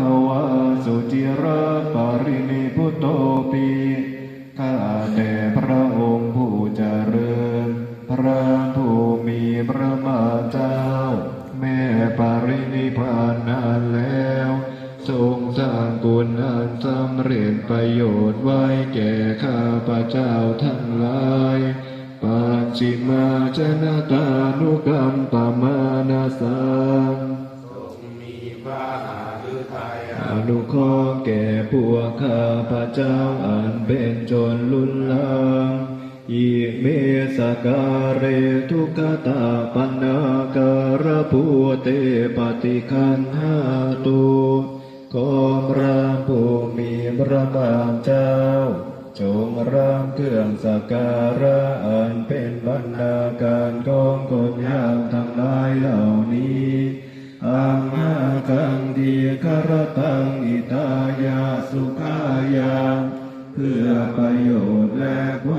คะวาสุจิระปรินิพุตโตปีข้าแต่พระองค์ผู้เจริญ พระผู้มีพระภาคเจ้า แม่ปรินิพานนานแล้ว ทรงสร้างกุณอันสำเร็จประโยชน์ไว้แก่ข้าพระเจ้าทั้งหลายปัจจิมาจนตานุกรรมปมานาสัง นุเคราะห์แก่พวกข้าพระเจ้าอันเป็นจนลุนลางอิเมสการเรทุกตาปันาการภูเตปฏิคันหาตุขอพระผู้มีพระภาคเจ้า จงรับเครื่องสักการะอันเป็นบรรณาการของคนยากทั้งหลายเหล่านี้ กรตังอิตายาสุขายา เพื่อประโยชน์และคว